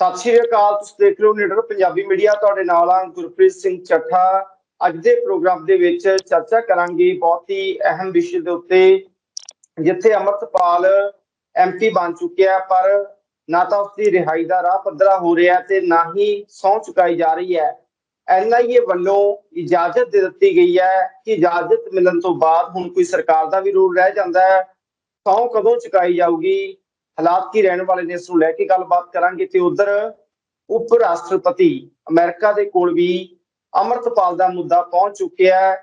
ਸਤਿ ਸ਼੍ਰੀ ਅਕਾਲ, ਤੁਸੀਂ ਦੇਖ ਰਹੇ ਹੋ ਨੀਡਰ ਪੰਜਾਬੀ ਮੀਡੀਆ, ਤੁਹਾਡੇ ਨਾਲ ਆ ਗੁਰਪ੍ਰੀਤ ਸਿੰਘ ਚੱਠਾ। ਅੱਜ ਦੇ ਪ੍ਰੋਗਰਾਮ ਦੇ ਵਿੱਚ ਚਰਚਾ ਕਰਾਂਗੇ ਬਹੁਤ ਹੀ ਅਹਿਮ ਵਿਸ਼ੇ ਦੇ ਉੱਤੇ, ਜਿੱਥੇ ਅਮਰਤਪਾਲ ਐਮਪੀ ਬਣ ਚੁੱਕਿਆ, ਪਰ ਨਾ ਤਾਂ ਉਸ ਦੀ ਰਿਹਾਈ ਦਾ ਰਾਹ ਪੱਧਰਾ ਹੋ ਰਿਹਾ ਤੇ ਨਾ ਹੀ ਸਹੁੰ ਚੁਕਾਈ ਜਾ ਰਹੀ ਹੈ। ਐਨਆਈਏ ਵੱਲੋਂ ਇਜਾਜ਼ਤ ਦੇ ਦਿੱਤੀ ਗਈ ਹੈ ਕਿ ਇਜਾਜ਼ਤ ਮਿਲਣ ਤੋਂ ਬਾਅਦ ਹੁਣ ਕੋਈ ਸਰਕਾਰ ਦਾ ਵੀ ਰੂਲ ਰਹਿ ਜਾਂਦਾ ਹੈ। ਸਹੁੰ ਕਦੋਂ ਚੁਕਾਈ ਜਾਊਗੀ? ਹਾਲਾਤ ਕੀ ਰਹਿਣ ਵਾਲੇ ਨੇ ਇਸ ਨੂੰ ਲੈ ਕੇ ਗੱਲਬਾਤ ਕਰਾਂਗੇ ਤੇ ਉਧਰ ਉਪ ਰਾਸ਼ਟਰਪਤੀ ਅਮਰੀਕਾ ਦੇ ਕੋਲ ਵੀ ਅਮਰਤਪਾਲ ਦਾ ਮੁੱਦਾ ਪਹੁੰਚ ਚੁੱਕਿਆ ਹੈ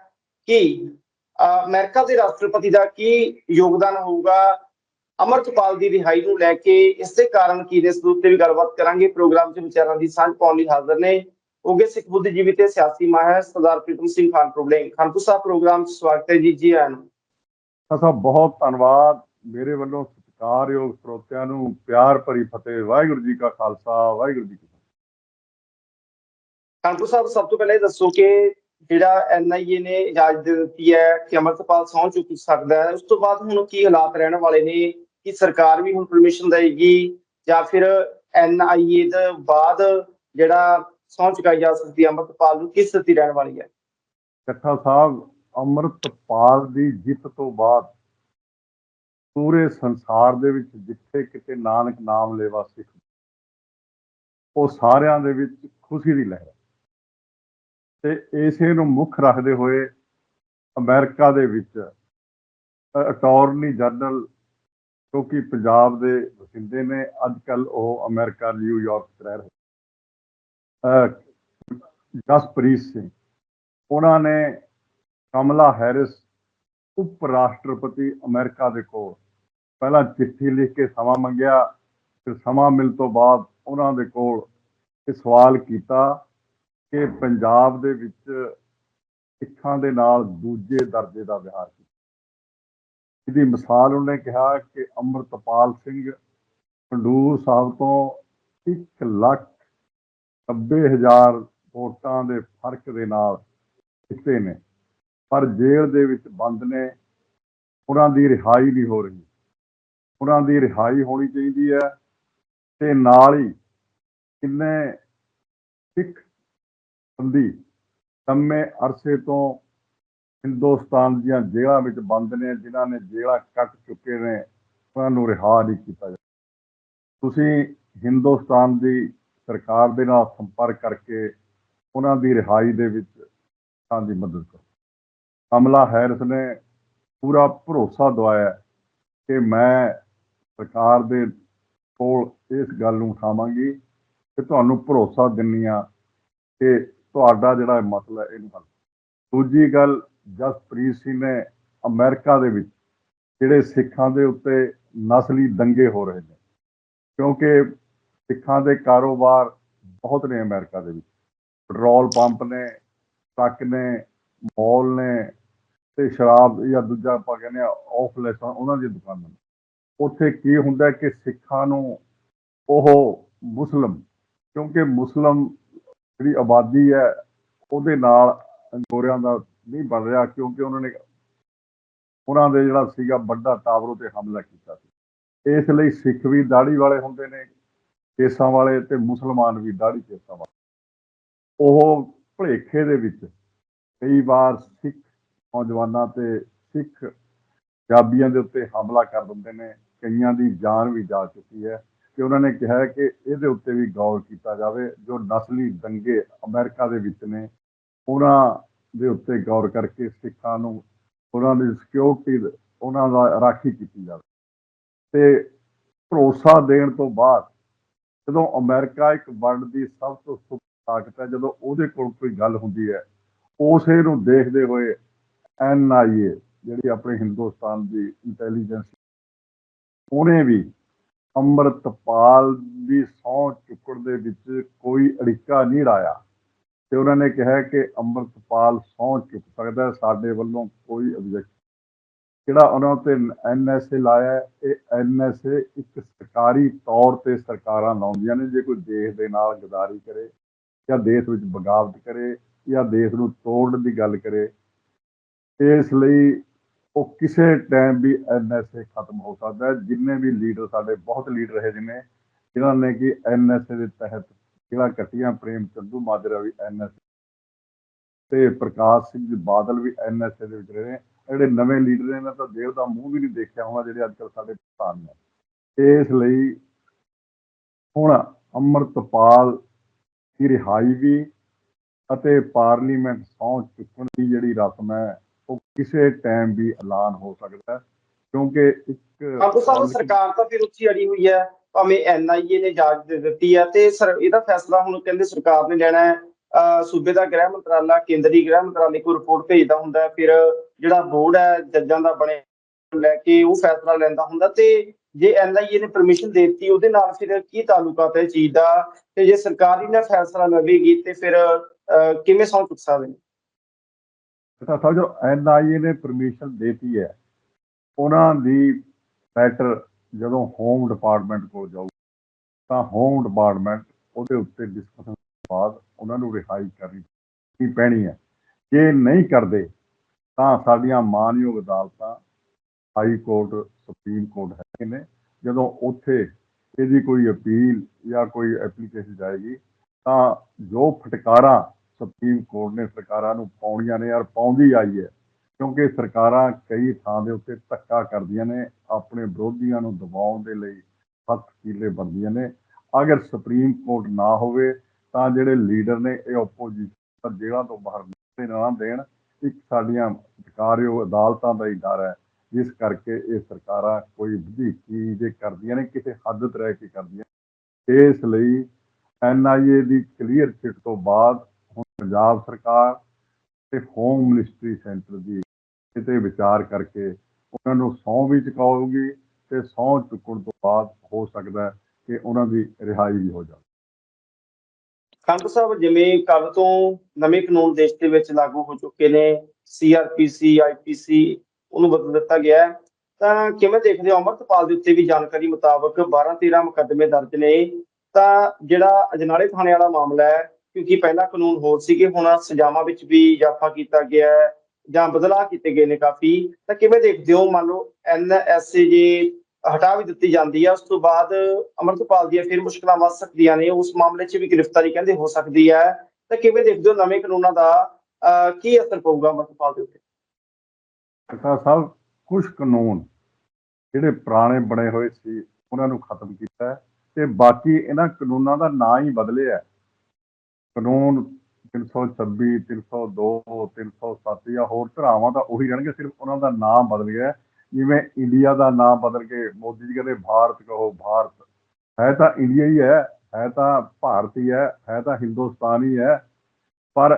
ਕਿ ਅਮਰੀਕਾ ਦੇ ਰਾਸ਼ਟਰਪਤੀ ਦਾ ਕੀ ਯੋਗਦਾਨ ਹੋਊਗਾ? ਅਮਰਤਪਾਲ ਦੀ ਰਿਹਾਈ ਨੂੰ ਲੈ ਕੇ ਇਸ ਦੇ ਕਾਰਨ ਕੀ ਨੇ ਇਸ ਦੇ ਵੀ ਗੱਲਬਾਤ ਕਰਾਂਗੇ। ਪ੍ਰੋਗਰਾਮ 'ਚ ਵਿਚਾਰਾਂ ਦੀ ਸਾਂਝ ਪਾਉਣ ਲਈ ਹਾਜ਼ਰ ਨੇ ਉਗੇ ਸਿੱਖ ਬੁੱਧੀਜੀਵੀ ਤੇ ਸਿਆਸੀ ਮਾਹਿਰ ਸਰਦਾਰ ਪ੍ਰੀਤਮ ਸਿੰਘ ਖਾਨਪੁਰ ਬਲੇਂਗ। ਖਾਨਪੁਰ ਸਾਹਿਬ ਪ੍ਰੋਗਰਾਮ 'ਚ ਸਵਾਗਤ ਹੈ ਜੀ ਜੀ ਆਇਆਂ ਨੂੰ। ਤਾਂ ਬਹੁਤ ਧੰਨਵਾਦ। ਮੇਰੇ ਵੱਲੋਂ ਸਤਿਕਾਰਯੋਗ ਸਰੋਤਿਆਂ ਨੂੰ ਪਿਆਰ ਭਰੀ ਫਤਿਹ ਵਾਹਿਗੁਰੂ ਜੀ ਕਾ ਖਾਲਸਾ ਵਾਹਿਗੁਰੂ ਜੀ ਕੀ ਫਤਿਹ। ਕਾਨਪੁਰ ਸਾਹਿਬ ਸਭ ਤੋਂ ਪਹਿਲਾਂ ਇਹ ਦੱਸੋ ਕਿ ਜਿਹੜਾ ਐਨਆਈਏ ਨੇ ਇਜਾਜ਼ਤ ਦੇ ਦਿੱਤੀ ਹੈ ਕਿ ਅਮਰਤਪਾਲ ਸਹੁੰ ਚੁੱਕ ਸਕਦਾ ਹੈ ਉਸ ਤੋਂ ਬਾਅਦ ਹੁਣ ਕੀ ਹਾਲਾਤ ਰਹਿਣ ਵਾਲੇ ਨੇ? ਕਿ ਸਰਕਾਰ ਵੀ ਹੁਣ ਪਰਮਿਸ਼ਨ ਦੇਏਗੀ ਜਾਂ ਫਿਰ ਐਨਆਈਏ ਦੇ ਬਾਅਦ ਜਿਹੜਾ ਸਹੁੰ ਚੁਕਾਈ ਜਾ ਸਕਦੀ ਅਮਰਤਪਾਲ ਨੂੰ ਕਿਸ ਸਥਿਤੀ ਰਹਿਣ ਵਾਲੀ ਹੈ? ਚੱਠਾ ਸਾਹਿਬ ਅੰਮ੍ਰਿਤਪਾਲ ਦੀ ਜਿੱਤ ਤੋਂ ਬਾਅਦ ਪੂਰੇ ਸੰਸਾਰ ਦੇ ਵਿੱਚ ਜਿੱਥੇ ਕਿਤੇ ਨਾਨਕ ਨਾਮ ਲੈਵਾ ਸਿੱਖ ਉਹ ਸਾਰਿਆਂ ਦੇ ਵਿੱਚ ਖੁਸ਼ੀ ਦੀ ਲਹਿਰ ਹੈ। ਤੇ ਇਸੇ ਨੂੰ ਮੁੱਖ ਰੱਖਦੇ ਹੋਏ ਅਮਰੀਕਾ ਦੇ ਵਿੱਚ ਅਟਾਰਨੀ ਜਨਰਲ ਕਿਉਂਕਿ ਪੰਜਾਬ ਦੇ ਵਸਿੰਦੇ ਨੇ ਅੱਜ ਕੱਲ ਉਹ ਅਮਰੀਕਾ ਨਿਊਯਾਰਕ 'ਚ ਰਹਿ ਰਹੇ ਜਸਪ੍ਰੀਤ ਸਿੰਘ, ਉਹਨਾਂ ਨੇ ਕਮਲਾ ਹੈਰਿਸ ਉਪ ਰਾਸ਼ਟਰਪਤੀ ਅਮਰੀਕਾ ਦੇ ਕੋਲ ਪਹਿਲਾਂ ਚਿੱਠੀ ਲਿਖ ਕੇ ਸਮਾਂ ਮੰਗਿਆ, ਫਿਰ ਸਮਾਂ ਮਿਲ ਤੋਂ ਬਾਅਦ ਉਹਨਾਂ ਦੇ ਕੋਲ ਇਹ ਸਵਾਲ ਕੀਤਾ ਕਿ ਪੰਜਾਬ ਦੇ ਵਿੱਚ ਸਿੱਖਾਂ ਦੇ ਨਾਲ ਦੂਜੇ ਦਰਜੇ ਦਾ ਵਿਹਾਰ ਕੀਤਾ। ਇਹਦੀ ਮਿਸਾਲ ਉਹਨੇ ਕਿਹਾ ਕਿ ਅੰਮ੍ਰਿਤਪਾਲ ਸਿੰਘ ਖੰਡੂਰ ਸਾਹਿਬ ਤੋਂ 1 ਲੱਖ 90 ਹਜ਼ਾਰ ਵੋਟਾਂ ਦੇ ਫ਼ਰਕ ਦੇ ਨਾਲ ਜਿੱਤੇ ਨੇ, ਪਰ ਜੇਲ੍ਹ ਦੇ ਵਿੱਚ ਬੰਦ ਨੇ, ਉਹਨਾਂ ਦੀ ਰਿਹਾਈ ਨਹੀਂ ਹੋ ਰਹੀ। ਉਹਨਾਂ ਦੀ ਰਿਹਾਈ ਹੋਣੀ ਚਾਹੀਦੀ ਹੈ ਤੇ ਨਾਲ ਹੀ ਕਿੰਨੇ ਸਿੱਖ ਬੰਦੀ ਲੰਮੇ ਅਰਸੇ ਤੋਂ ਹਿੰਦੁਸਤਾਨ ਦੀਆਂ ਜੇਲ੍ਹਾਂ ਵਿੱਚ ਬੰਦ ਨੇ, ਜਿਨ੍ਹਾਂ ਨੇ ਜੇਲ੍ਹਾਂ ਕੱਟ ਚੁੱਕੇ ਨੇ, ਉਹਨਾਂ ਨੂੰ ਰਿਹਾ ਨਹੀਂ ਕੀਤਾ ਜਾ ਤੁਸੀਂ ਹਿੰਦੁਸਤਾਨ ਦੀ ਸਰਕਾਰ ਦੇ ਨਾਲ ਸੰਪਰਕ ਕਰਕੇ ਉਹਨਾਂ ਦੀ ਰਿਹਾਈ ਦੇ ਵਿੱਚ ਤਾਂ ਦੀ ਮਦਦ ਕਰੋ। ਕਮਲਾ ਹੈਰਿਸ ਨੇ ਪੂਰਾ ਭਰੋਸਾ ਦਵਾਇਆ ਕਿ ਮੈਂ ਸਰਕਾਰ ਦੇ ਕੋਲ ਇਸ ਗੱਲ ਨੂੰ ਉਠਾਵਾਂਗੀ ਕਿ ਤੁਹਾਨੂੰ ਭਰੋਸਾ ਦਿੰਨੀ ਆ ਕਿ ਤੁਹਾਡਾ ਜਿਹੜਾ ਮਸਲਾ ਇਹਨੂੰ ਹੱਲ ਦੂਜੀ ਗੱਲ, ਜਸਪ੍ਰੀਤ ਸਿੰਘ ਨੇ ਅਮਰੀਕਾ ਦੇ ਵਿੱਚ ਜਿਹੜੇ ਸਿੱਖਾਂ ਦੇ ਉੱਤੇ ਨਸਲੀ ਦੰਗੇ ਹੋ ਰਹੇ ਨੇ, ਕਿਉਂਕਿ ਸਿੱਖਾਂ ਦੇ ਕਾਰੋਬਾਰ ਬਹੁਤ ਨੇ ਅਮਰੀਕਾ ਦੇ ਵਿੱਚ। ਪੈਟਰੋਲ ਪੰਪ ਨੇ, ਟਰੱਕ ਨੇ, ਮਾਲ ਨੇ ਤੇ ਸ਼ਰਾਬ ਜਾਂ ਦੂਜਾ ਆਪਾਂ ਕਹਿੰਦੇ ਆ ਆਫ ਲਾਇਸੈਂਸ ਉਹਨਾਂ ਦੀਆਂ ਦੁਕਾਨਾਂ ਨੇ। ਉੱਥੇ ਕੀ ਹੁੰਦਾ ਕਿ ਸਿੱਖਾਂ ਨੂੰ ਉਹ ਮੁਸਲਮ, ਕਿਉਂਕਿ ਮੁਸਲਮ ਜਿਹੜੀ ਆਬਾਦੀ ਹੈ, ਉਹਦੇ ਨਾਲ ਗੋਰਿਆਂ ਦਾ ਨਹੀਂ ਬਣ ਰਿਹਾ, ਕਿਉਂਕਿ ਉਹਨਾਂ ਨੇ ਉਹਨਾਂ ਦੇ ਜਿਹੜਾ ਸੀਗਾ ਵੱਡਾ ਟਾਵਰ ਉਤੇ ਹਮਲਾ ਕੀਤਾ ਸੀ। ਇਸ ਲਈ ਸਿੱਖ ਵੀ ਦਾੜੀ ਵਾਲੇ ਹੁੰਦੇ ਨੇ, ਕੇਸਾਂ ਵਾਲੇ ਤੇ ਮੁਸਲਮਾਨ ਵੀ ਦਾੜੀ ਕੇਸਾਂ ਵਾਲੇ। ਉਹ ਭਲੇਖੇ ਦੇ ਵਿੱਚ ਕਈ ਵਾਰ ਸਿੱਖ ਨੌਜਵਾਨਾਂ ਤੇ ਸਿੱਖ ਪੰਜਾਬੀਆਂ ਦੇ ਉੱਤੇ ਹਮਲਾ ਕਰ ਦਿੰਦੇ ਨੇ। ਕਈਆਂ ਦੀ ਜਾਨ ਵੀ ਜਾ ਚੁੱਕੀ ਹੈ ਕਿ ਉਹਨਾਂ ਨੇ ਕਿਹਾ ਕਿ ਇਹਦੇ ਉੱਤੇ ਵੀ ਗੌਰ ਕੀਤਾ ਜਾਵੇ, ਜੋ ਨਸਲੀ ਦੰਗੇ ਅਮਰੀਕਾ ਦੇ ਵਿੱਚ ਨੇ, ਉਹਨਾਂ ਦੇ ਉੱਤੇ ਗੌਰ ਕਰਕੇ ਸਿੱਖਾਂ ਨੂੰ ਉਹਨਾਂ ਦੀ ਸਿਕਿਉਰਿਟੀ ਉਹਨਾਂ ਦਾ ਰਾਖੀ ਕੀਤੀ ਜਾਵੇ। ਤੇ ਭਰੋਸਾ ਦੇਣ ਤੋਂ ਬਾਅਦ ਜਦੋਂ ਅਮਰੀਕਾ ਇੱਕ ਵਰਲਡ ਦੀ ਸਭ ਤੋਂ ਸੁਪਰ ਤਾਕਤ ਹੈ, ਜਦੋਂ ਉਹਦੇ ਕੋਲ ਕੋਈ ਗੱਲ ਹੁੰਦੀ ਹੈ, ਉਸੇ ਨੂੰ ਦੇਖਦੇ ਹੋਏ ਐਨਆਈਏ ਜਿਹੜੀ ਆਪਣੇ ਹਿੰਦੁਸਤਾਨ ਦੀ ਇੰਟੈਲੀਜੈਂਸ ਉਹਨੇ ਵੀ ਅੰਮ੍ਰਿਤਪਾਲ ਦੀ ਸਹੁੰ ਚੁੱਕਣ ਦੇ ਵਿੱਚ ਕੋਈ ਅੜਿੱਕਾ ਨਹੀਂ ਲਾਇਆ। ਤੇ ਉਹਨਾਂ ਨੇ ਕਿਹਾ ਕਿ ਅੰਮ੍ਰਿਤਪਾਲ ਸਹੁੰ ਚੁੱਕ ਸਕਦਾ ਸਾਡੇ ਵੱਲੋਂ ਕੋਈ ਆਬਜੈਕਟ ਜਿਹੜਾ ਉਹਨਾਂ ਤੇ ਐਨਐਸਏ ਲਾਇਆ ਹੈ, ਇਹ ਐਨਐਸਏ ਇੱਕ ਸਰਕਾਰੀ ਤੌਰ ਤੇ ਸਰਕਾਰਾਂ ਲਾਉਂਦੀਆਂ ਨੇ ਜੇ ਕੋਈ ਦੇਸ਼ ਦੇ ਨਾਲ ਗਦਾਰੀ ਕਰੇ ਜਾਂ ਦੇਸ਼ ਵਿੱਚ ਬਗਾਵਤ ਕਰੇ ਜਾਂ ਦੇਸ਼ ਨੂੰ ਤੋੜਨ ਦੀ ਗੱਲ ਕਰੇ। ਇਸ ਲਈ ਉਹ ਕਿਸੇ ਟਾਈਮ ਵੀ ਐਨਐਸਏ ਖਤਮ ਹੋ ਸਕਦਾ ਹੈ। ਜਿੰਨੇ ਵੀ ਲੀਡਰ ਸਾਡੇ, ਬਹੁਤ ਲੀਡਰ ਰਹੇ ਜਿਨੇ ਜਿਨ੍ਹਾਂ ਨੇ ਕਿ ਐਨਐਸਏ ਦੇ ਤਹਿਤ ਜਿਹੜਾ ਕੱਟੀਆਂ ਪ੍ਰੇਮ ਚੰਦੂ ਮਾਜਰਾ ਵੀ ਐਨਐਸਏ ਤੇ ਪ੍ਰਕਾਸ਼ ਸਿੰਘ ਬਾਦਲ ਵੀ ਐਨਐਸਏ ਦੇ ਵਿੱਚ ਰਹੇ ਨੇ। ਜਿਹੜੇ ਨਵੇਂ ਲੀਡਰ ਨੇ ਇਹਨਾਂ ਤਾਂ ਦੇਵ ਦਾ ਮੂੰਹ ਵੀ ਨਹੀਂ ਦੇਖਿਆ ਹੋਣਾ, ਜਿਹੜੇ ਅੱਜ ਕੱਲ੍ਹ ਸਾਡੇ ਪ੍ਰਧਾਨ ਨੇ। ਇਸ ਲਈ ਹੁਣ ਅੰਮ੍ਰਿਤਪਾਲ ਦੀ ਰਿਹਾਈ ਵੀ ਅਤੇ ਪਾਰਲੀਮੈਂਟ ਸਹੁੰ ਚੁੱਕਣ ਦੀ ਜਿਹੜੀ ਰਸਮ ਹੈ ਉਹ ਕਿਸੇ ਟਾਈਮ ਵੀ ਐਲਾਨ ਹੋ ਸਕਦਾ ਕਿਉਂਕਿ ਇੱਕ ਆਗੂ ਸਾਹਿਬ ਸਰਕਾਰ ਤਾਂ ਫਿਰ ਉੱਚੀ ਅੜੀ ਹੋਈ ਹੈ ਭਾਵੇਂ ਐਨਆਈਏ ਨੇ ਇਜਾਜ਼ਤ ਦੇ ਦਿੱਤੀ ਹੈ ਤੇ ਸਰ ਇਹਦਾ ਫੈਸਲਾ ਹੁਣ ਕਹਿੰਦੇ ਸਰਕਾਰ ਨੇ ਲੈਣਾ ਹੈ। ਸੂਬੇ ਦਾ ਗ੍ਰਹਿ ਮੰਤਰਾਲਾ ਕੇਂਦਰੀ ਗ੍ਰਹਿ ਮੰਤਰਾਲੇ ਕੋਲ ਰਿਪੋਰਟ ਭੇਜਦਾ ਹੁੰਦਾ ਫਿਰ ਜਿਹੜਾ ਬੋਰਡ ਹੈ ਜੱਜਾਂ ਦਾ ਬਣੇ ਲੈ ਕੇ ਉਹ ਫੈਸਲਾ ਲੈਂਦਾ ਹੁੰਦਾ ਤੇ ਜੇ ਐਨਆਈਏ ਨੇ ਪਰਮਿਸ਼ਨ ਦੇ ਦਿੱਤੀ ਉਹਦੇ ਨਾਲ ਫਿਰ ਕੀ ਤਾਲੁਕਾਤ ਹੈ ਚੀਜ਼ ਦਾ? ਤੇ ਜੇ ਸਰਕਾਰ ਹੀ ਨਾ ਫੈਸਲਾ ਲਵੇਗੀ ਤੇ ਫਿਰ ਕਿਵੇਂ ਸੌਂ ਚੁੱਕ ਸਕਦੇ ਨੇ? ਤਾਂ ਸਮਝੋ ਐਨਆਈਏ ਨੇ ਪਰਮਿਸ਼ਨ ਦੇਤੀ ਹੈ। ਉਹਨਾਂ ਦੀ ਮੈਟਰ ਜਦੋਂ ਹੋਮ ਡਿਪਾਰਟਮੈਂਟ ਕੋਲ ਜਾਊ, ਤਾਂ ਹੋਮ ਡਿਪਾਰਟਮੈਂਟ ਉਹਦੇ ਉੱਤੇ ਡਿਸਕਸ਼ਨ ਬਾਅਦ ਉਹਨਾਂ ਨੂੰ ਰਿਹਾਈ ਕਰਨੀ ਪੈਣੀ ਹੈ। ਜੇ ਨਹੀਂ ਕਰਦੇ, ਤਾਂ ਸਾਡੀਆਂ ਮਾਨਯੋਗ ਅਦਾਲਤਾਂ ਹਾਈ ਕੋਰਟ ਸੁਪਰੀਮ ਕੋਰਟ ਹੈਗੇ ਨੇ। ਜਦੋਂ ਉੱਥੇ ਇਹਦੀ ਕੋਈ ਅਪੀਲ ਜਾਂ ਕੋਈ ਐਪਲੀਕੇਸ਼ਨ ਜਾਏਗੀ, ਤਾਂ ਜੋ ਫਟਕਾਰਾ ਸੁਪਰੀਮ ਕੋਰਟ ਨੇ ਸਰਕਾਰਾਂ ਨੂੰ ਪਾਉਣੀਆਂ ਨੇ ਯਾਰ ਪਾਉਂਦੀ ਆਈ ਹੈ। ਕਿਉਂਕਿ ਸਰਕਾਰਾਂ ਕਈ ਥਾਂ ਦੇ ਉੱਤੇ ਧੱਕਾ ਕਰਦੀਆਂ ਨੇ, ਆਪਣੇ ਵਿਰੋਧੀਆਂ ਨੂੰ ਦਬਾਉਣ ਦੇ ਲਈ ਹੱਥ ਕੀਲੇ ਬਣਦੀਆਂ ਨੇ। ਅਗਰ ਸੁਪਰੀਮ ਕੋਰਟ ਨਾ ਹੋਵੇ, ਤਾਂ ਜਿਹੜੇ ਲੀਡਰ ਨੇ ਇਹ ਆਪੋਜੀਸ਼ਨ ਜੇਲ੍ਹਾਂ ਤੋਂ ਬਾਹਰ ਨਿਕਲਣ ਨਾ ਦੇਣ, ਇੱਕ ਸਾਡੀਆਂ ਸਰਕਾਰਿਓ ਅਦਾਲਤਾਂ ਦਾ ਹੀ ਡਰ ਹੈ। ਜਿਸ ਕਰਕੇ ਇਹ ਸਰਕਾਰਾਂ ਕੋਈ ਵਧੀਕੀ ਜੇ ਕਰਦੀਆਂ ਨੇ, ਕਿਸੇ ਹੱਦ ਤੱਕ ਰਹਿ ਕੇ ਕਰਦੀਆਂ ਇਸ ਲਈ ਐਨਆਈਏ ਦੀ ਕਲੀਅਰ ਚਿੱਟ ਤੋਂ ਬਾਅਦ ਪੰਜਾਬ ਸਰਕਾਰ ਤੇ ਹੋਮ ਮਿਨਿਸਟਰੀ ਸੈਂਟਰ ਦੀ ਕਿਤੇ ਵਿਚਾਰ ਕਰਕੇ ਉਹਨਾਂ ਨੂੰ ਸਹੁੰ ਵੀ ਚੁਕਾਉਗੀ ਤੇ ਸਹੁੰ ਚੁੱਕਣ ਤੋਂ ਬਾਅਦ ਹੋ ਸਕਦਾ ਹੈ ਕਿ ਉਹਨਾਂ ਦੀ ਰਿਹਾਈ ਵੀ ਹੋ ਜਾਵੇ। ਖੰਡ ਸਾਹਿਬ, ਜਿਵੇਂ ਕੱਲ ਤੋਂ ਨਵੇਂ ਕਾਨੂੰਨ ਦੇਸ਼ ਦੇ ਵਿੱਚ ਲਾਗੂ ਹੋ ਚੁੱਕੇ ਨੇ ਸੀਆਰਪੀਸੀ ਆਈਪੀਸੀ ਉਹਨੂੰ ਬਦਲ ਦਿੱਤਾ ਗਿਆ ਤਾਂ ਕਿਵੇਂ ਦੇਖਦੇ ਹੋ? ਅਮਰਤਪਾਲ ਦੇ ਉੱਤੇ ਵੀ ਜਾਣਕਾਰੀ ਮੁਤਾਬਕ 12 13 ਮੁਕੱਦਮੇ ਦਰਜ ਨੇ। ਤਾਂ ਜਿਹੜਾ ਅਜਨਾਲੇ ਥਾਣੇ ਵਾਲਾ ਮਾਮਲਾ ਹੈ ਕਿਉਂਕਿ ਪਹਿਲਾਂ ਕਾਨੂੰਨ ਹੋਰ ਸੀਗੇ ਹੁਣ ਸਜ਼ਾਵਾਂ ਵਿੱਚ ਵੀ ਇਜ਼ਾਫਾ ਕੀਤਾ ਗਿਆ ਹੈ ਜਾਂ ਬਦਲਾਅ ਕੀਤੇ ਗਏ ਨੇ ਕਾਫੀ। ਤਾਂ ਕਿਵੇਂ ਦੇਖਦੇ ਹੋ? ਮੰਨ ਲਓ ਐਨਐਸਏ ਜੇ ਹਟਾ ਵੀ ਦਿੱਤੀ ਜਾਂਦੀ ਹੈ ਉਸ ਤੋਂ ਬਾਅਦ ਅਮਰਤਪਾਲ ਦੀਆਂ ਫਿਰ ਮੁਸ਼ਕਲਾਂ ਵੱਧ ਸਕਦੀਆਂ ਨੇ ਉਸ ਮਾਮਲੇ 'ਚ ਵੀ ਗ੍ਰਿਫਤਾਰੀ ਕਹਿੰਦੇ ਹੋ ਸਕਦੀ ਹੈ। ਤਾਂ ਕਿਵੇਂ ਦੇਖਦੇ ਹੋ ਨਵੇਂ ਕਾਨੂੰਨਾਂ ਦਾ ਅਹ, ਕੀ ਅਸਰ ਪਊਗਾ ਅਮਰਤਪਾਲ ਦੇ ਉੱਤੇ? ਸਰਕਾਰ ਸਾਹਿਬ ਕੁਝ ਕਾਨੂੰਨ ਜਿਹੜੇ ਪੁਰਾਣੇ ਬਣੇ ਹੋਏ ਸੀ ਉਹਨਾਂ ਨੂੰ ਖਤਮ ਕੀਤਾ ਤੇ ਬਾਕੀ ਇਹਨਾਂ ਕਾਨੂੰਨਾਂ ਦਾ ਨਾਂ ਹੀ ਬਦਲਿਆ ਕਾਨੂੰਨ 326 302 307 ਜਾਂ ਹੋਰ ਧਰਾਵਾਂ ਤਾਂ ਉਹੀ ਰਹਿਣਗੇ, ਸਿਰਫ ਉਹਨਾਂ ਦਾ ਨਾਮ ਬਦਲ ਗਿਆ ਜਿਵੇਂ ਇੰਡੀਆ ਦਾ ਨਾਮ ਬਦਲ ਕੇ ਮੋਦੀ ਜੀ ਕਹਿੰਦੇ, ਭਾਰਤ ਕਹੋ, ਭਾਰਤ। ਹੈ ਤਾਂ ਇੰਡੀਆ ਹੀ ਹੈ ਹੈ ਤਾਂ ਭਾਰਤ ਹੀ ਹੈ ਹੈ ਤਾਂ ਹਿੰਦੁਸਤਾਨ ਹੀ ਹੈ, ਪਰ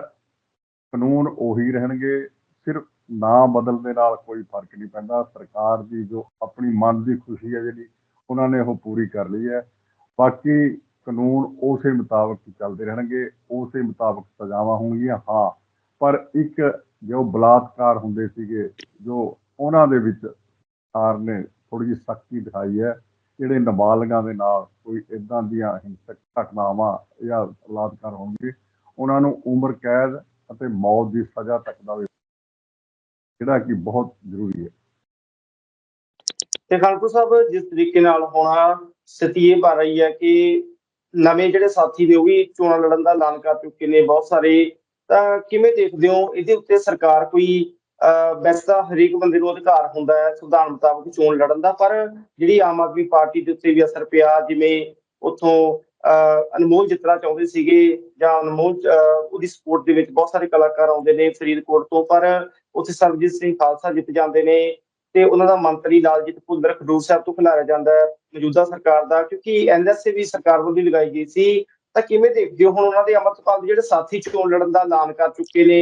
ਕਾਨੂੰਨ ਉਹੀ ਰਹਿਣਗੇ, ਸਿਰਫ ਨਾਂ ਬਦਲ ਦੇ ਨਾਲ ਕੋਈ ਫ਼ਰਕ ਨਹੀਂ ਪੈਂਦਾ। ਸਰਕਾਰ ਦੀ ਜੋ ਆਪਣੀ ਮਨ ਦੀ ਖੁਸ਼ੀ ਹੈ ਜਿਹੜੀ, ਉਹਨਾਂ ਨੇ ਉਹ ਪੂਰੀ ਕਰ ਲਈ ਹੈ। ਬਾਕੀ ਕਾਨੂੰਨ ਉਸੇ ਮੁਤਾਬਕ ਚੱਲਦੇ ਰਹਿਣਗੇ, ਉਸੇ ਮੁਤਾਬਕ ਸਜ਼ਾਵਾਂ ਹੋਣਗੀਆਂ, ਹਾਂ। ਪਰ ਇੱਕ ਜੋ ਬਲਾਤਕਾਰ ਹੁੰਦੇ ਸੀਗੇ, ਜੋ ਉਹਨਾਂ ਦੇ ਵਿੱਚ ਸਰਕਾਰ ਨੇ ਥੋੜੀ ਜਿਹੀ ਸਖਤੀ ਦਿਖਾਈ ਹੈ, ਜਿਹੜੇ ਨਾਬਾਲਗਾਂ ਦੇ ਨਾਲ ਕੋਈ ਇਦਾਂ ਦੀਆਂ ਹਿੰਸਕ ਘਟਨਾਵਾਂ ਜਾਂ ਬਲਾਤਕਾਰ ਹੋਣਗੇ, ਉਹਨਾਂ ਨੂੰ ਉਮਰ ਕੈਦ ਅਤੇ ਮੌਤ ਦੀ ਸਜ਼ਾ ਤੱਕ ਦਾ ਵੀ ਜਿਹੜਾ ਕਿ ਬਹੁਤ ਜ਼ਰੂਰੀ ਹੈ। ਤੇ ਖਾਲਕੂ ਸਾਹਿਬ, ਜਿਸ ਤਰੀਕੇ ਨਾਲ ਹੁਣ ਸਥਿਤੀ ਇਹ ਬਣ ਰਹੀ ਹੈ ਕਿ ਨਵੇਂ ਜਿਹੜੇ ਸਾਥੀ ਨੇ, ਉਹ ਵੀ ਚੋਣਾਂ ਲੜਨ ਦਾ ਐਲਾਨ ਕਰ ਚੁੱਕੇ ਨੇ ਬਹੁਤ ਸਾਰੇ। ਤਾਂ ਕਿਵੇਂ ਦੇਖਦੇ ਹੋ? ਇਹਦੇ ਉੱਤੇ ਸਰਕਾਰ ਕੋਈ ਵੈਸੇ ਤਾਂ ਹਰੇਕ ਬੰਦੇ ਨੂੰ ਅਧਿਕਾਰ ਹੁੰਦਾ ਹੈ, ਸੰਵਿਧਾਨ ਮੁਤਾਬਕ ਚੋਣ ਲੜਨ ਦਾ। ਪਰ ਜਿਹੜੀ ਆਮ ਆਦਮੀ ਪਾਰਟੀ ਦੇ ਉੱਤੇ ਵੀ ਅਸਰ ਪਿਆ, ਜਿਵੇਂ ਉਥੋਂ ਅਨਮੋਲ ਜਿੱਤਣਾ ਚਾਹੁੰਦੇ ਸੀਗੇ, ਜਾਂ ਅਨਮੋਲ ਉਹਦੀ ਸਪੋਰਟ ਦੇ ਵਿੱਚ ਬਹੁਤ ਸਾਰੇ ਕਲਾਕਾਰ ਆਉਂਦੇ ਨੇ ਫਰੀਦਕੋਟ ਤੋਂ। ਪਰ ਉੱਥੇ ਸਰਬਜੀਤ ਸਿੰਘ ਖਾਲਸਾ ਜਿੱਤ ਜਾਂਦੇ ਨੇ। ਤੇ ਉਹਨਾਂ ਦਾ ਮੰਤਰੀ ਲਾਲਜੀਤ ਭੁੱਲਰ ਖਡੂਰ ਸਾਹਿਬ ਤੋਂ ਖਿਲਾਰਿਆ ਜਾਂਦਾ ਹੈ, ਮੌਜੂਦਾ ਸਰਕਾਰ ਦਾ, ਕਿਉਂਕਿ ਐਨਐਸਏ ਵੀ ਸਰਕਾਰ ਵੱਲੋਂ ਲਗਾਈ ਗਈ ਸੀ। ਤਾਂ ਕਿਵੇਂ ਦੇਖਦੇ ਹੋ ਹੁਣ ਉਹਨਾਂ ਦੇ ਅਮਰਤਪਾਲ ਦੇ ਜਿਹੜੇ ਸਾਥੀ ਚੋਣ ਲੜਨ ਦਾ ਐਲਾਨ ਕਰ ਚੁੱਕੇ ਨੇ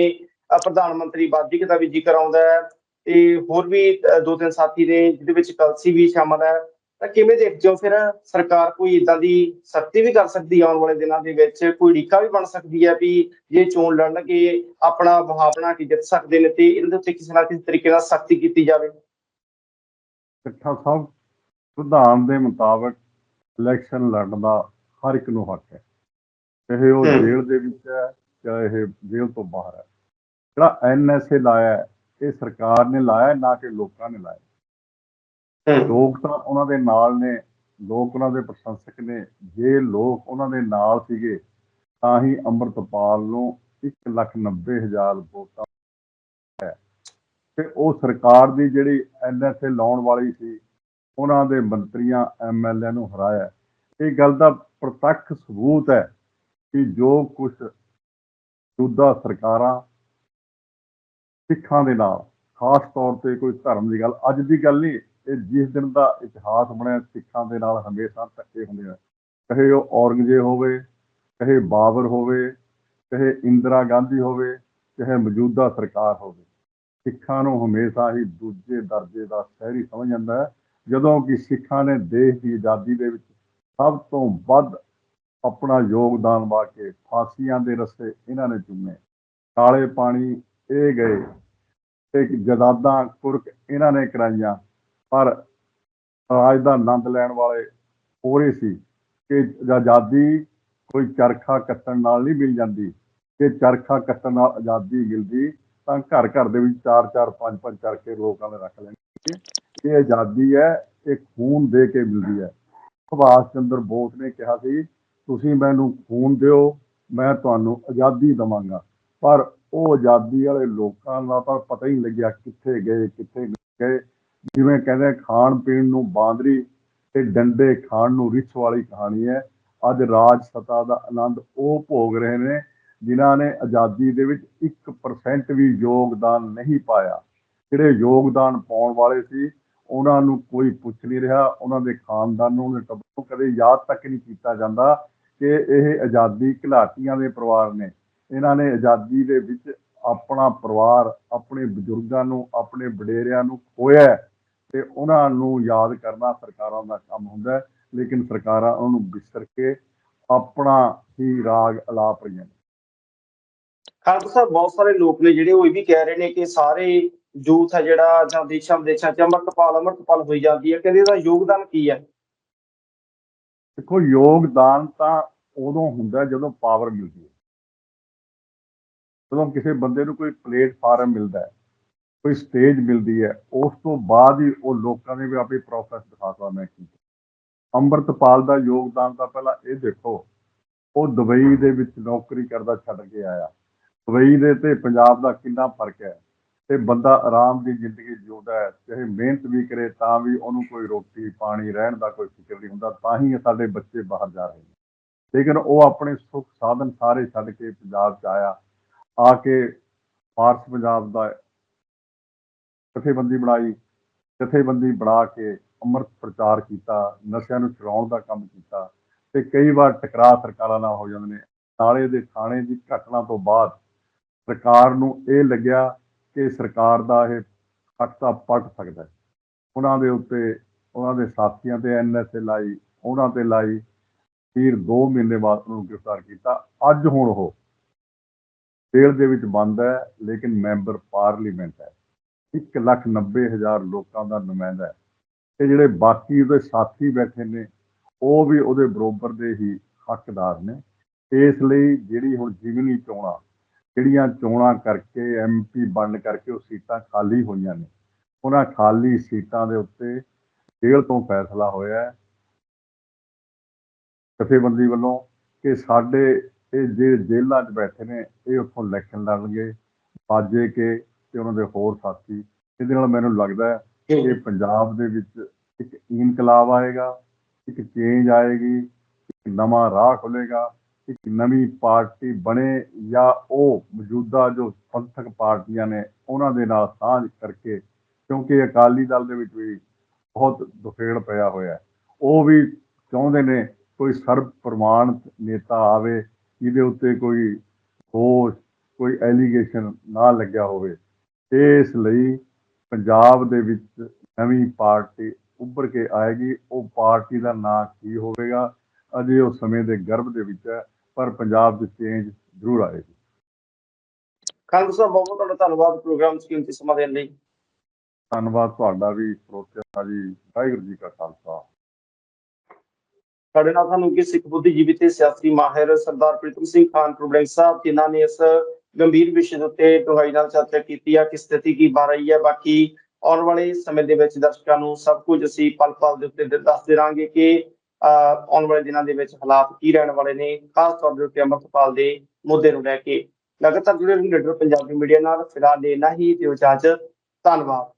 ਪ੍ਰਧਾਨ ਮੰਤਰੀ ਬਾਦਿਕ ਦਾ ਵੀ ਜ਼ਿਕਰ ਆਉਂਦਾ ਹੈ, ਤੇ ਹੋਰ ਵੀ ਦੋ ਤਿੰਨ ਸਾਥੀ ਨੇ, ਜਿਹਦੇ ਵਿੱਚ ਕਲਸੀ ਵੀ ਸ਼ਾਮਲ ਹੈ। ਤਾਂ ਕਿਵੇਂ ਦੇਖਦੇ ਹੋ ਫਿਰ ਸਰਕਾਰ ਕੋਈ ਇਦਾਂ ਦੀ ਸਖਤੀ ਵੀ ਕਰ ਸਕਦੀ ਹੈ ਆਉਣ ਵਾਲੇ ਦਿਨਾਂ ਦੇ ਵਿੱਚ? ਕੋਈ ਢੀਕਾ ਵੀ ਬਣ ਸਕਦੀ ਹੈ ਵੀ ਜੇ ਚੋਣ ਲੜਨਗੇ, ਆਪਣਾ ਵਹਾਅ ਬਣਾ ਜਿੱਤ ਸਕਦੇ ਨੇ ਤੇ ਇਹਨਾਂ ਦੇ ਉੱਤੇ ਕਿਸੇ ਨਾ ਕਿਸੇ ਤਰੀਕੇ ਨਾਲ ਸਖਤੀ ਕੀਤੀ ਜਾਵੇ? ਸਿੱਖਾ ਸਾਹਿਬ ਸੰਵਿਧਾਨ ਦੇ ਮੁਤਾਬਕ ਇਲੈਕਸ਼ਨ ਲੜਨ ਦਾ ਹਰ ਇੱਕ ਨੂੰ ਹੱਕ ਹੈ। ਚਾਹੇ ਉਹ। ਜੇਲ੍ਹ ਦੇ ਵਿੱਚ ਹੈ ਚਾਹੇ ਇਹ ਜੇਲ੍ਹ ਤੋਂ ਬਾਹਰ ਹੈ। ਜਿਹੜਾ ਐਨਐਸਏ ਲਾਇਆ ਇਹ ਸਰਕਾਰ ਨੇ ਲਾਇਆ ਨਾ ਕਿ ਲੋਕਾਂ ਨੇ ਲਾਇਆ ਲੋਕ ਤਾਂ ਉਹਨਾਂ ਦੇ ਨਾਲ ਨੇ ਲੋਕ ਉਹਨਾਂ ਦੇ ਪ੍ਰਸ਼ੰਸਕ ਨੇ। ਜੇ ਲੋਕ ਉਹਨਾਂ ਦੇ ਨਾਲ ਸੀਗੇ ਤਾਂ ਹੀ ਅੰਮ੍ਰਿਤਪਾਲ ਨੂੰ 190000 ਵੋਟਾਂ ਹੈ ਤੇ ਉਹ ਸਰਕਾਰ ਦੀ ਜਿਹੜੀ ਐਨਐਸਏ ਲਾਉਣ ਵਾਲੀ ਸੀ, ਉਹਨਾਂ ਦੇ ਮੰਤਰੀਆਂ ਐਮਐਲਏ ਨੂੰ ਹਰਾਇਆ। ਇਹ ਗੱਲ ਦਾ ਪ੍ਰਤੱਖ ਸਬੂਤ ਹੈ ਕਿ ਜੋ ਕੁਝ ਸੂਦਾ ਸਰਕਾਰਾਂ ਸਿੱਖਾਂ ਦੇ ਨਾਲ, ਖਾਸ ਤੌਰ ਤੇ ਕੋਈ ਧਰਮ ਦੀ ਗੱਲ, ਅੱਜ ਦੀ ਗੱਲ ਨਹੀਂ, ਇਹ ਜਿਸ ਦਿਨ ਦਾ ਇਤਿਹਾਸ ਬਣਿਆ, ਸਿੱਖਾਂ ਦੇ ਨਾਲ ਹਮੇਸ਼ਾ ਧੱਕੇ ਹੁੰਦੇ ਆ। ਕਹੇ ਉਹ ਔਰੰਗਜ਼ੇਬ ਹੋਵੇ ਕਹੇ ਬਾਬਰ ਹੋਵੇ ਕਹੇ ਇੰਦਰਾ ਗਾਂਧੀ ਹੋਵੇ, ਚਾਹੇ ਮੌਜੂਦਾ ਸਰਕਾਰ ਹੋਵੇ। ਸਿੱਖਾਂ ਨੂੰ ਹਮੇਸ਼ਾ ਹੀ ਦੂਜੇ ਦਰਜੇ ਦਾ ਸ਼ਹਿਰੀ ਸਮਝ ਜਾਂਦਾ ਹੈ। ਜਦੋਂ ਕਿ ਸਿੱਖਾਂ ਨੇ ਦੇਸ਼ ਦੀ ਆਜ਼ਾਦੀ ਦੇ ਵਿੱਚ ਸਭ ਤੋਂ ਵੱਧ ਆਪਣਾ ਯੋਗਦਾਨ ਪਾ ਕੇ ਫਾਂਸੀਆਂ ਦੇ ਰਸਤੇ ਇਹਨਾਂ ਨੇ ਚੁੰਮੇ। ਕਾਲੇ ਪਾਣੀ, ਇਹ ਗਏ ਤੇ ਜਦਾਦਾਂ ਕੁਰਕ ਇਹਨਾਂ ਨੇ ਕਰਾਈਆਂ, ਪਰ ਰਾਜ ਦਾ ਆਨੰਦ ਲੈਣ ਵਾਲੇ ਹੋਰੇ ਸੀ ਕਿ ਆਜ਼ਾਦੀ ਕੋਈ ਚਰਖਾ ਕੱਟਣ ਨਾਲ ਨਹੀਂ ਮਿਲ ਜਾਂਦੀ। ਕਿ ਚਰਖਾ ਕੱਟਣ ਨਾਲ ਆਜ਼ਾਦੀ ਮਿਲਦੀ ਤਾਂ ਘਰ ਘਰ ਦੇ ਵਿੱਚ ਚਾਰ ਚਾਰ, ਪੰਜ ਪੰਜ ਕਰਕੇ ਲੋਕਾਂ ਨੇ ਰੱਖ ਲੈਣੇ ਇਹ ਆਜ਼ਾਦੀ ਹੈ, ਇਹ ਖੂਨ ਦੇ ਕੇ ਮਿਲਦੀ ਹੈ। ਸੁਭਾਸ਼ ਚੰਦਰ ਬੋਸ ਨੇ ਕਿਹਾ ਸੀ, ਤੁਸੀਂ ਮੈਨੂੰ ਖੂਨ ਦਿਓ, ਮੈਂ ਤੁਹਾਨੂੰ ਆਜ਼ਾਦੀ ਦਵਾਂਗਾ। ਪਰ ਉਹ ਆਜ਼ਾਦੀ ਵਾਲੇ ਲੋਕਾਂ ਦਾ ਤਾਂ ਪਤਾ ਹੀ ਨਹੀਂ ਲੱਗਿਆ ਕਿੱਥੇ ਗਏ, ਕਿੱਥੇ ਨਹੀਂ ਗਏ। ਜਿਵੇਂ ਕਹਿੰਦੇ ਖਾਣ ਪੀਣ ਨੂੰ ਬਾਂਦਰੀ ਤੇ ਡੰਡੇ ਖਾਣ ਨੂੰ ਰਿਛ ਵਾਲੀ ਕਹਾਣੀ ਹੈ। ਅੱਜ ਰਾਜ ਸਤਾ ਦਾ ਆਨੰਦ ਉਹ ਭੋਗ ਰਹੇ ਨੇ ਜਿਨ੍ਹਾਂ ਨੇ ਆਜ਼ਾਦੀ ਦੇ ਵਿੱਚ 1% ਵੀ ਯੋਗਦਾਨ ਨਹੀਂ ਪਾਇਆ। ਜਿਹੜੇ ਯੋਗਦਾਨ ਪਾਉਣ ਵਾਲੇ ਸੀ, ਉਹਨਾਂ ਨੂੰ ਕੋਈ ਪੁੱਛ ਨਹੀਂ ਰਿਹਾ। ਉਹਨਾਂ ਦੇ ਖਾਨਦਾਨ ਨੂੰ ਟੱਬਰ ਨੂੰ ਕਦੇ ਯਾਦ ਤੱਕ ਨਹੀਂ ਕੀਤਾ ਜਾਂਦਾ ਕਿ ਇਹ ਆਜ਼ਾਦੀ ਘਲਾਟੀਆਂ ਦੇ ਪਰਿਵਾਰ ਨੇ। ਇਹਨਾਂ ਨੇ ਆਜ਼ਾਦੀ ਦੇ ਵਿੱਚ ਆਪਣਾ ਪਰਿਵਾਰ, ਆਪਣੇ ਬਜ਼ੁਰਗਾਂ ਨੂੰ, ਆਪਣੇ ਵਡੇਰਿਆਂ ਨੂੰ ਖੋਇਆ ਹੈ ਤੇ ਉਹਨਾਂ ਨੂੰ ਯਾਦ ਕਰਨਾ ਸਰਕਾਰਾਂ ਦਾ ਕੰਮ ਹੁੰਦਾ ਲੇਕਿਨ ਸਰਕਾਰਾਂ ਉਹਨੂੰ ਵਿਸਰ ਕੇ ਆਪਣਾ ਹੀ ਰਾਗ ਅਲਾਪ ਰਹੀਆਂ ਨੇ। ਖਾਲਸਾ ਸਾਹਿਬ, ਬਹੁਤ ਸਾਰੇ ਲੋਕ ਨੇ ਜਿਹੜੇ ਉਹ ਇਹ ਵੀ ਕਹਿ ਰਹੇ ਨੇ ਕਿ ਸਾਰੇ ਯੂਥ ਹੈ ਜਿਹੜਾ, ਜਾਂ ਦੇਸ਼ਾਂ ਵਿਦੇਸ਼ਾਂ ਚ ਅੰਮ੍ਰਿਤਪਾਲ ਅੰਮ੍ਰਿਤਪਾਲ ਹੋਈ ਜਾਂਦੀ ਹੈ। ਕਹਿੰਦੇ ਇਹਦਾ ਯੋਗਦਾਨ ਕੀ ਹੈ? ਦੇਖੋ, ਯੋਗਦਾਨ ਤਾਂ ਉਦੋਂ ਹੁੰਦਾ ਜਦੋਂ ਪਾਵਰ ਮਿਲਦੀ ਹੈ। ਜਦੋਂ ਕਿਸੇ ਬੰਦੇ ਨੂੰ ਕੋਈ ਪਲੇਟਫਾਰਮ ਮਿਲਦਾ ਹੈ, ਕੋਈ ਸਟੇਜ ਮਿਲਦੀ ਹੈ, ਉਸ ਤੋਂ ਬਾਅਦ ਹੀ ਉਹ ਲੋਕਾਂ ਨੇ ਵੀ ਆਪੇ ਪ੍ਰੋਸੈਸ ਦਿਖਾ ਸਕਦਾ ਮੈਂ ਕੀ ਅੰਮ੍ਰਿਤਪਾਲ ਦਾ ਯੋਗਦਾਨ ਤਾਂ ਪਹਿਲਾਂ ਇਹ ਦੇਖੋ, ਉਹ ਦੁਬਈ ਦੇ ਵਿੱਚ ਨੌਕਰੀ ਕਰਦਾ ਛੱਡ ਕੇ ਆਇਆ। ਦੁਬਈ ਦੇ ਤੇ ਪੰਜਾਬ ਦਾ ਕਿੰਨਾ ਫ਼ਰਕ ਹੈ? ਤੇ ਬੰਦਾ ਆਰਾਮ ਦੀ ਜ਼ਿੰਦਗੀ ਜਿਉਂਦਾ ਹੈ, ਚਾਹੇ ਮਿਹਨਤ ਵੀ ਕਰੇ ਤਾਂ ਵੀ ਉਹਨੂੰ ਕੋਈ ਰੋਟੀ, ਪਾਣੀ, ਰਹਿਣ ਦਾ ਕੋਈ ਫਿਕਰ ਨਹੀਂ ਹੁੰਦਾ, ਤਾਂ ਹੀ ਸਾਡੇ ਬੱਚੇ ਬਾਹਰ ਜਾ ਰਹੇ ਨੇ। ਲੇਕਿਨ ਉਹ ਆਪਣੇ ਸੁੱਖ ਸਾਧਨ ਸਾਰੇ ਛੱਡ ਕੇ ਪੰਜਾਬ 'ਚ ਆਇਆ, ਆ ਕੇ ਫਾਰਸ ਪੰਜਾਬ ਦਾ ਜਥੇਬੰਦੀ ਬਣਾਈ, ਜਥੇਬੰਦੀ ਬਣਾ ਕੇ ਅੰਮ੍ਰਿਤ ਪ੍ਰਚਾਰ ਕੀਤਾ, ਨਸ਼ਿਆਂ ਨੂੰ ਛੁਡਾਉਣ ਦਾ ਕੰਮ ਕੀਤਾ ਤੇ ਕਈ ਵਾਰ ਟਕਰਾਅ ਸਰਕਾਰਾਂ ਨਾਲ ਹੋ ਜਾਂਦੇ ਨੇ। ਨਾਲੇ ਦੇ ਥਾਣੇ ਦੀ ਘਟਨਾ ਤੋਂ ਬਾਅਦ ਸਰਕਾਰ ਨੂੰ ਇਹ ਲੱਗਿਆ ਕਿ ਸਰਕਾਰ ਦਾ ਇਹ ਖੱਟਾ ਪਟ ਸਕਦਾ ਉਹਨਾਂ ਦੇ ਉੱਤੇ, ਉਹਨਾਂ ਦੇ ਸਾਥੀਆਂ ਤੇ ਐਨਐਸਏ ਲਾਈ, ਉਹਨਾਂ ਤੇ ਲਾਈ, ਫਿਰ 2 ਮਹੀਨੇ ਬਾਅਦ ਉਹਨੂੰ ਗ੍ਰਿਫਤਾਰ ਕੀਤਾ। ਅੱਜ ਹੁਣ ਉਹ ਜੇਲ੍ਹ ਦੇ ਵਿੱਚ ਬੰਦ ਹੈ, ਲੇਕਿਨ ਮੈਂਬਰ ਪਾਰਲੀਮੈਂਟ ਹੈ। 190000 ਲੋਕਾਂ ਦਾ ਨੁਮਾਇੰਦਾ ਹੈ। ਤੇ ਜਿਹੜੇ ਬਾਕੀ ਉਹਦੇ ਸਾਥੀ ਬੈਠੇ ਨੇ, ਉਹ ਵੀ ਉਹਦੇ ਬਰੋਬਰ ਦੇ ਹੀ ਹੱਕਦਾਰ ਨੇ। ਇਸ ਲਈ ਜਿਹੜੀ ਹੁਣ ਜਿਮਨੀ ਚੋਣਾਂ ਜਿਹੜੀਆਂ ਚੋਣਾਂ ਕਰਕੇ ਐਮਪੀ ਬਣਨ ਕਰਕੇ ਉਹ ਸੀਟਾਂ ਖਾਲੀ ਹੋਈਆਂ ਨੇ। ਉਹਨਾਂ ਖਾਲੀ ਸੀਟਾਂ ਦੇ ਉੱਤੇ ਜੇਲ੍ਹ ਤੋਂ ਫੈਸਲਾ ਹੋਇਆ ਹੈ। ਜਥੇਬੰਦੀ ਵੱਲੋਂ ਕਿ ਸਾਡੇ ਇਹ ਜੇ ਜੇਲ੍ਹਾਂ 'ਚ ਬੈਠੇ ਨੇ, ਇਹ ਉੱਥੋਂ ਇਲੈਕਸ਼ਨ ਲੜਨਗੇ ਬਾਜੇ ਕੇ ਤੇ ਉਹਨਾਂ ਦੇ ਹੋਰ ਸਾਥੀ। ਇਹਦੇ ਨਾਲ ਮੈਨੂੰ ਲੱਗਦਾ ਹੈ ਕਿ ਪੰਜਾਬ ਦੇ ਵਿੱਚ ਇੱਕ ਇਨਕਲਾਬ ਆਏਗਾ, ਇੱਕ ਚੇਂਜ ਆਏਗੀ, ਇੱਕ ਨਵਾਂ ਰਾਹ ਖੁੱਲੇਗਾ ਇੱਕ ਨਵੀਂ ਪਾਰਟੀ ਬਣੇ ਜਾਂ ਉਹ ਮੌਜੂਦਾ ਜੋ ਪੰਥਕ ਪਾਰਟੀਆਂ ਨੇ ਉਹਨਾਂ ਦੇ ਨਾਲ ਸਾਂਝ ਕਰਕੇ, ਕਿਉਂਕਿ ਅਕਾਲੀ ਦਲ ਦੇ ਵਿੱਚ ਵੀ ਬਹੁਤ ਦੁਫੇੜ ਪਿਆ ਹੋਇਆ। ਉਹ ਵੀ ਚਾਹੁੰਦੇ ਨੇ ਕੋਈ ਸਰਬ ਪ੍ਰਮਾਣਿਤ ਨੇਤਾ ਆਵੇ, ਜਿਹਦੇ ਉੱਤੇ ਕੋਈ ਦੋਸ਼, ਕੋਈ ਐਲੀਗੇਸ਼ਨ ਨਾ ਲੱਗਿਆ ਹੋਵੇ। ਇਸ ਲਈ ਪੰਜਾਬ ਦੇ ਵਿੱਚ ਨਵੀਂ ਪਾਰਟੀ ਉੱਭਰ ਕੇ ਆਏਗੀ। ਉਹ ਪਾਰਟੀ ਦਾ ਨਾਂ ਕੀ ਹੋਵੇਗਾ? ਅਜੇ ਉਹ ਸਮੇਂ ਦੇ ਗਰਭ ਦੇ ਵਿੱਚ ਹੈ ਪਰ ਪੰਜਾਬ 'ਚ ਚੇਂਜ ਜ਼ਰੂਰ ਆਏਗੀ ਖਾਲਸਾ ਸਾਹਿਬ ਬਹੁਤ ਤੁਹਾਡਾ ਧੰਨਵਾਦ ਪ੍ਰੋਗਰਾਮ ਚ ਕੀਮਤੀ ਸਮਾਂ ਦੇਣ ਲਈ। ਧੰਨਵਾਦ ਤੁਹਾਡਾ ਵੀ ਸਰੋਤਿਆਂ ਜੀ ਵਾਹਿਗੁਰੂ ਜੀ ਕਾ ਖਾਲਸਾ। ਸਾਡੇ ਨਾਲ ਸਾਨੂੰ ਕਿ ਸਿੱਖ ਬੁੱਧੀਜੀਵੀ ਤੇ ਸਿਆਸੀ ਮਾਹਿਰ ਸਰਦਾਰ ਪ੍ਰੀਤਮ ਸਿੰਘ ਖਾਨ ਪ੍ਰੋਬਲੈਂਕ ਸਾਹਿਬ ਜਿਨ੍ਹਾਂ ਨੇ ਇਸ ਗੰਭੀਰ ਵਿਸ਼ੇ ਦੇ ਉੱਤੇ ਡੂੰਘਾਈ ਨਾਲ ਚਰਚਾ ਕੀਤੀ ਹੈ ਕਿ ਸਥਿਤੀ ਕੀ ਬਣ ਰਹੀ ਹੈ। ਬਾਕੀ ਆਉਣ ਵਾਲੇ ਸਮੇਂ ਦੇ ਵਿੱਚ ਦਰਸ਼ਕਾਂ ਨੂੰ ਸਭ ਕੁਝ ਅਸੀਂ ਪਲ ਪਲ ਦੇ ਉੱਤੇ ਦੱਸਦੇ ਰਹਾਂਗੇ ਕਿ ਆਉਣ ਵਾਲੇ ਦਿਨਾਂ ਦੇ ਵਿੱਚ ਹਾਲਾਤ ਕੀ ਰਹਿਣ ਵਾਲੇ ਨੇ, ਖਾਸ ਤੌਰ ਦੇ ਉੱਤੇ ਅੰਮ੍ਰਿਤਪਾਲ ਦੇ ਮੁੱਦੇ ਨੂੰ ਲੈ ਕੇ ਲਗਾਤਾਰ ਜੁੜੇ ਰਹੋ ਲੀਡਰ ਪੰਜਾਬੀ ਮੀਡੀਆ ਨਾਲ। ਫਿਲਹਾਲ ਇੰਨਾ ਹੀ ਦਿਓ ਇਜਾਜ਼ਤ ਧੰਨਵਾਦ।